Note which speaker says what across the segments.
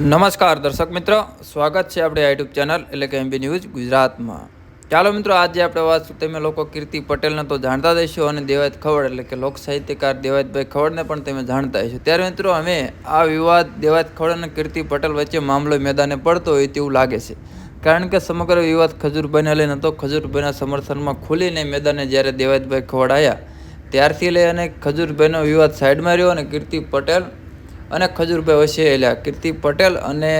Speaker 1: નમસ્કાર દર્શક મિત્રો, સ્વાગત છે આપણે યુટ્યુબ ચેનલ એટલે કે એમબી ન્યૂઝ ગુજરાતમાં. ચાલો મિત્રો, આજે આપણે વાત તમે, લોકો કીર્તિ પટેલને તો જાણતા જ અને દેવાયત ખવડ એટલે કે લોક સાહિત્યકાર દેવાયતભાઈ ખવડને પણ તમે જાણતા હશો. ત્યારે મિત્રો, અમે આ વિવાદ, દેવાયત ખવડ અને કીર્તિ પટેલ વચ્ચે મામલો મેદાને પડતો હોય તેવું લાગે છે. કારણ કે સમગ્ર વિવાદ ખજૂરભાઈને લઈને હતો ખજૂરભાઈના સમર્થનમાં ખુલીને મેદાને જ્યારે દેવાયતભાઈ ખવડ આવ્યા ત્યારથી લઈ અને ખજૂરભાઈનો વિવાદ સાઈડમાં રહ્યો અને કીર્તિ પટેલ અને ખજૂરભાઈ વચ્ચે એટલે કીર્તિ પટેલ અને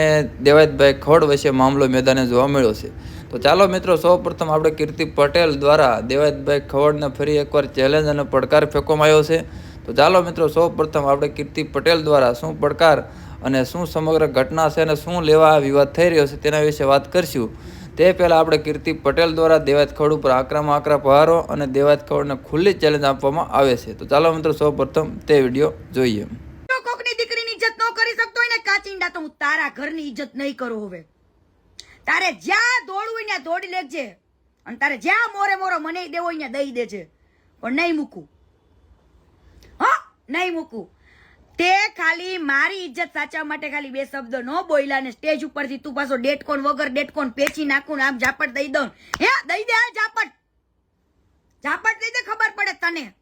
Speaker 1: દેવાયતભાઈ ખોડ વચ્ચે મામલો મેદાને જોવા મળ્યો છે. તો ચાલો મિત્રો સૌ પ્રથમ આપણે કીર્તિ પટેલ દ્વારા દેવાયતભાઈ ખવડને ફરી એકવાર ચેલેન્જ અને પડકાર ફેંકવામાં આવ્યો છે. તો ચાલો મિત્રો સૌ પ્રથમ આપણે કીર્તિ પટેલ દ્વારા શું પડકાર અને શું સમગ્ર ઘટના છે અને શું લેવા વિવાદ થઈ રહ્યો છે તેના વિશે વાત કરીશું. તે પહેલાં આપણે કીર્તિ પટેલ દ્વારા દેવાત ખવડ ઉપર આકરામાં આકરા પહારો અને દેવાત ખવડને ખુલ્લી ચેલેન્જ આપવામાં આવે છે. તો ચાલો મિત્રો સૌ પ્રથમ તે વીડિયો જોઈએ
Speaker 2: જો કોકની દીકરીની ઇજ્જત ન કરી શકતો કાચિંડા તો હું તારા ઘરની ઇજ્જત નહીં કરું હવે. તારે જ્યાં દોડવું ત્યાં દોડી લેજે. અને તારે જ્યાં મોરે મોરો મને દેવો ત્યાં દઈ દેજે. પણ નહીં મૂકું. હા, નહીં મૂકું. તે ખાલી મારી ઇજ્જત સાચવવા માટે ખાલી બે શબ્દ ન બોલ્યા ને સ્ટેજ ઉપરથી તું પાછો ડેટકોન વગર ડેટકોન પેચી નાખું આમ ઝાપટ દઈ દઉં. હે, દઈ દે ઝાપટ. ઝાપટ દઈ દે, ખબર પડે તને.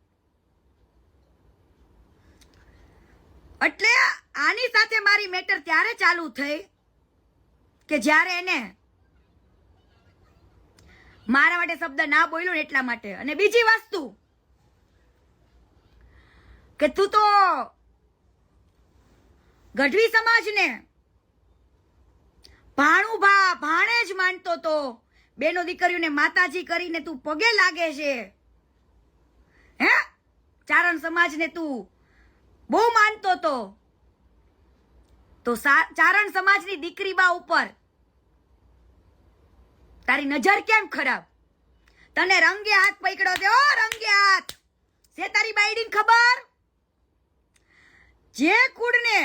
Speaker 2: એટલે આની સાથે મારી મેટર ત્યારે ચાલુ થઈ કે જ્યારે એને મારા માટે શબ્દ ના બોલ્યો ને એટલા માટે. અને બીજી વસ્તુ કે તું તો ગઢવી સમાજને ભાણું ભા, ભાણે જ માનતો તો. બેનો દીકરીઓને માતાજી કરીને તું પગે લાગે છે. હે? ચારણ સમાજને તું બહુ માનતો તો. તો ચારણ સમાજની દીકરી બા ઉપર તારી નજર કેમ ખરાબ? તને રંગે હાથ પકડ્યો છે ઓ રંગે હાથ! છે તારી બાયડીને ખબર? જે કુડને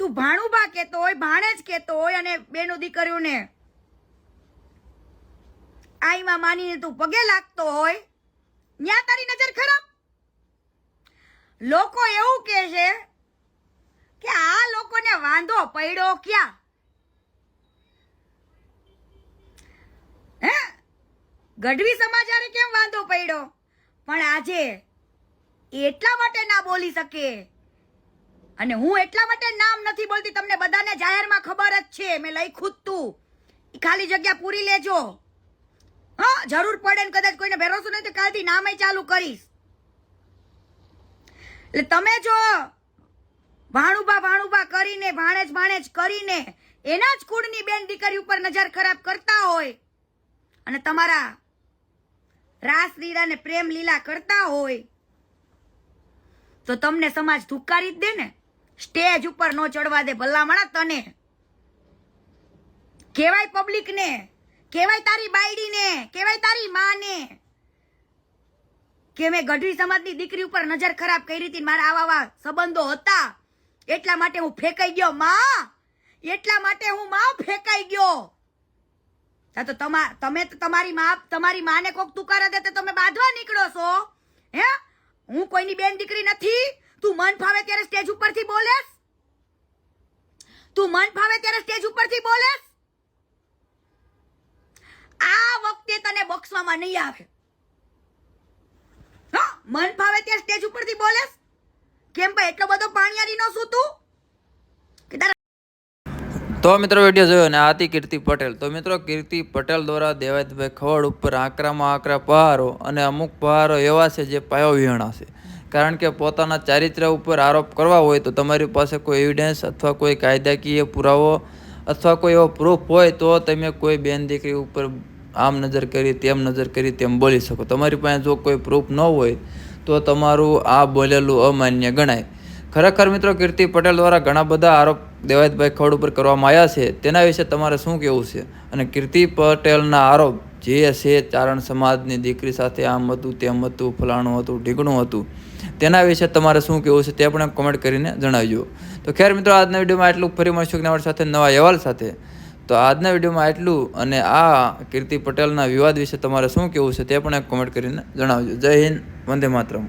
Speaker 2: તું ભાણુબા કેતો હોય, ભાણે જ કેતો હોય અને બેનો દીકરીઓને આઈમાં માનીને તું પગે લાગતો હોય, ન્યા તારી નજર ખરાબ? લોકો એવું કહે છે કે આ લોકોને વાંધો પડ્યો ક્યાં? હે? ગઢવી સમાજ આરે કેમ વાંધો પડ્યો? પણ આજે એટલા માટે ના બોલી શકે. અને હું એટલા માટે નામ નથી બોલતી, તમને બધાને જાહેરમાં ખબર જ છે, મેં લખ્યું જ તું. ખાલી જગ્યા પૂરી લેજો. હા, જરૂર પડે ને કદાચ કોઈને ભરોસો નહીં તો કાલથી નામે ચાલુ કરીશ. એટલે તમે જો ભાણુબા ભાણુબા કરીને, ભાણેજ ભાણેજ કરીને એના જ કુળની બેન દીકરી ઉપર નજર ખરાબ કરતા હોય અને તમારા રાસ લીલા ને પ્રેમ લીલા કરતા હોય, તો તમને સમાજ ધુકારી જ દે ને. સ્ટેજ ઉપર નો ચડવા દે ભલામણા તને. કેવાય પબ્લિક ને કેવાય તારી બાયડી ને કેવાય તારી માને કે મેં ગઢવી સમાજની દીકરી ઉપર નજર ખરાબ કરી હતી મારા આવા આવા સંબંધો હતા. એટલા માટે હું ફેંકાઈ ગયો, માં. એટલા માટે હું માં ફેંકાઈ ગયો. હા તો તમા, તમે તમારી માં, તમારી માને કોક તુકારા દે તો તમે બાંધવા નીકળો છો. હે? હું કોઈની બેન દીકરી નથી. તું મન ફાવે ત્યારે સ્ટેજ ઉપરથી બોલેસ તું મન ફાવે ત્યારે સ્ટેજ ઉપરથી બોલેસ આ વખતે તને બક્ષવામાં નહીં આવે. હા? મન ફાવે ત્યારે સ્ટેજ ઉપરથી બોલેસ કેમ ભાઈ, એટલો બધો પાણીયારી નો શું તું
Speaker 1: મિત્રો વીડિયો જોયો ને આતી કીર્તિ પટેલ. તો મિત્રો કીર્તિ પટેલ દ્વારા દેવાયતભાઈ ખવડ ઉપર આકરામાં આકરા પહારો અને અમુક પહારો એવા છે જે પાયો વિહણા છે. કારણ કે પોતાના ચારિત્ર્ય ઉપર આરોપ કરવા હોય તો તમારી પાસે કોઈ એવિડન્સ અથવા કોઈ કાયદાકીય પુરાવો અથવા કોઈ એવો પ્રૂફ હોય તો તમે કોઈ બેન દીકરી ઉપર આમ નજર કરી, તેમ નજર કરી, તેમ બોલી શકો. તમારી પાસે જો કોઈ પ્રૂફ ન હોય તો તમારું આ બોલેલું અમાન્ય ગણાય. ખરેખર મિત્રો, કીર્તિ પટેલ દ્વારા ઘણા બધા આરોપ દેવાયતભાઈ ખવડ ઉપર કરવામાં આવ્યા છે. તેના વિશે તમારે શું કહેવું છે? અને કીર્તિ પટેલના આરોપ જે છે, ચારણ સમાજની દીકરી સાથે આમ હતું, તેમ હતું, ફલાણું હતું ઢીકણું હતું, તેના વિશે તમારે શું કહેવું છે તે પણ કોમેન્ટ કરીને જણાવજો. તો ખેર મિત્રો, આજના વિડીયોમાં એટલું ફરી મળશું કે સાથે નવા અહેવાલ સાથે. તો આજના વિડીયોમાં એટલું અને આ કીર્તિ પટેલના વિવાદ વિશે તમારે શું કહેવું છે તે પણ એક કોમેન્ટ કરીને જણાવજો. જય હિન્દ, વંદે માતરમ.